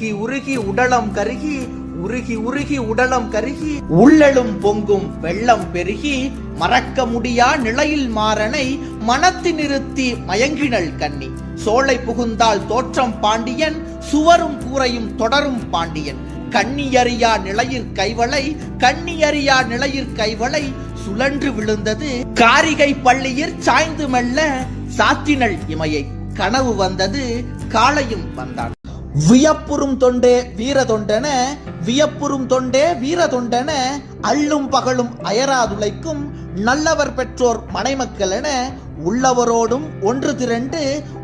உடலம் கருகி உருகி உருகி உடலம் கருகி உள்ளலும் பொங்கும் வெள்ளம் பெருகி மறக்க முடியா நிலையில் மாறனை மனத்தி நிறுத்தி மயங்கினள் கண்ணி சோலை புகுந்தால் தோற்றம் பாண்டியன் சுவரும் கூரையும் தொடரும் பாண்டியன். கண்ணியறியா நிலையிற் கைவளை கண்ணியறியா நிலையிற் கைவளை சுழன்று விழுந்தது காரிகை பள்ளியிற் சாய்ந்து மெல்ல சாத்தினள் இமையை கனவு வந்தது காளையும் வந்தான். வியப்புறும் தொண்டே வீர தொண்டன வியப்புறும் தொண்டே வீர தொண்டன அள்ளும் பகலும் அயராதுளைக்கும் நல்லவர் பெற்றோர் மனைமக்கள் என உள்ளவரோடும் ஒன்று திரண்டு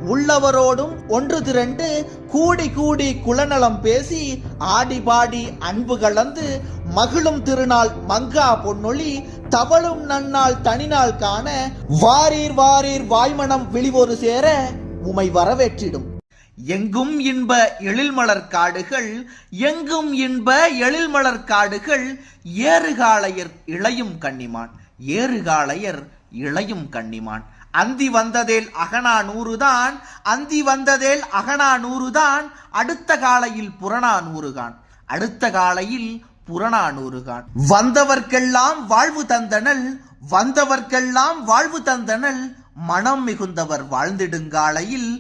உள்ளவரோடும் ஒன்று திரண்டு கூடி கூடி குலநலம் பேசி ஆடி பாடி அன்பு கலந்து மகிழும் திருநாள் மங்கா பொன்னொழி தவழும் நன்னாள் தனிநாள் காண வாரீர் வாரீர் வாய்மணம் விழிவொரு சேர உமை வரவேற்றிடும். எங்கும் இன்ப எழில்மலர் காடுகள் எங்கும் இன்ப எழில்மலர் காடுகள் ஏறுகாளையர் இளையும் கண்ணிமான் ஏறுகாளையர் இளையும் கண்ணிமான் அந்தி வந்ததேல் அகனா நூறுதான் அந்தி வந்ததேல் அகனா நூறுதான் அடுத்த காலையில் புறணா நூறுகான் அடுத்த காலையில் புறணா நூறுகான் வந்தவர்க்கெல்லாம் வாழ்வு தந்தனல் வந்தவர்க்கெல்லாம் வாழ்வு தந்தனல் மனம் மிகுந்தவர் வாழ்ந்திடுங்காலையில்